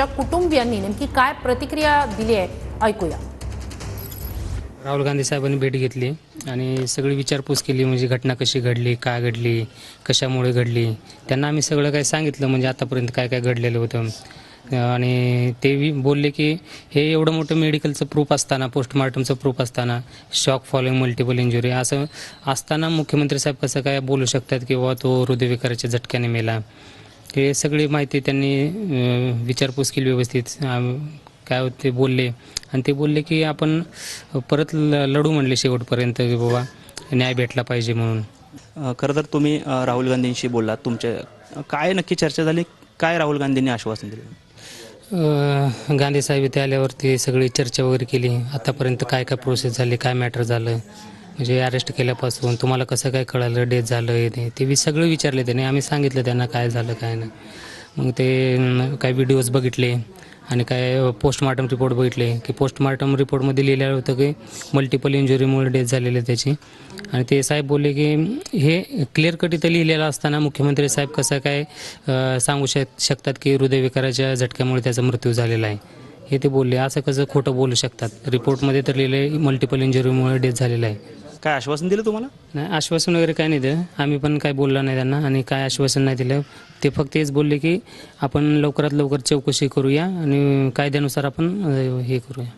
त्यांच्या कुटुंबियांनी नेमकी काय प्रतिक्रिया दिली आहे? ऐकूया. राहुल गांधी साहेबांनी भेट घेतली आणि सगळी विचारपूस केली म्हणजे घटना कशी घडली काय घडली कशामुळे घडली त्यांना आम्ही सगळं काय सांगितलं म्हणजे आतापर्यंत काय काय घडलेलं होतं. आणि ते बोलले की हे एवढं मोठं मेडिकलचं प्रूफ असताना पोस्टमार्टमचं प्रूफ असताना शॉक फॉलोइंग मल्टिपल इंजुरी असं असताना मुख्यमंत्री साहेब कसं काय बोलू शकतात की बाबा तो हृदयविकाराच्या झटक्याने मेला? हे सगळी माहिती त्यांनी विचारपूस केली व्यवस्थित. काय होते बोलले. आणि ते बोलले की आपण परत लढू म्हणले शेवटपर्यंत की बाबा न्याय भेटला पाहिजे म्हणून. खरं तर तुम्ही राहुल गांधींशी बोललात. तुमच्या काय नक्की चर्चा झाली? काय राहुल गांधींनी आश्वासन दिलं? गांधी साहेब इथे आल्यावरती सगळी चर्चा वगैरे केली. आतापर्यंत काय काय प्रोसेस झाली काय मॅटर झालं? म्हणजे अरेस्ट केल्यापासून तुम्हाला कसं काय कळालं डेथ झालं हे ते ते वि- सगळं विचारले त्याने. आम्ही सांगितलं त्यांना काय झालं काय नाही. मग ते अं, काय व्हिडिओज बघितले आणि काय पोस्टमार्टम रिपोर्ट बघितले की पोस्टमार्टम रिपोर्टमध्ये लिहिलेलं होतं की मल्टिपल इंजुरीमुळे डेथ झालेली आहे त्याची. आणि ते साहेब बोलले की हे क्लिअर कट इथं लिहिलेलं असताना मुख्यमंत्री साहेब कसं काय अं, सांगू शक शकतात की हृदयविकाराच्या झटक्यामुळे त्याचा मृत्यू झालेला आहे? हे ते बोलले. असं कसं खोटं बोलू शकतात? रिपोर्टमध्ये तर लिहिलं आहे मल्टिपल इंजुरीमुळे डेथ झालेला आहे. काय आश्वासन दिलं तुम्हाला? नाही आश्वासन वगैरे काय नाही दिलं. आम्ही पण काय बोललो नाही त्यांना आणि काय आश्वासन नाही दिलं. ते फक्त हेच बोलले की आपण लवकरात लवकर चौकशी करूया आणि कायद्यानुसार आपण हे करूया.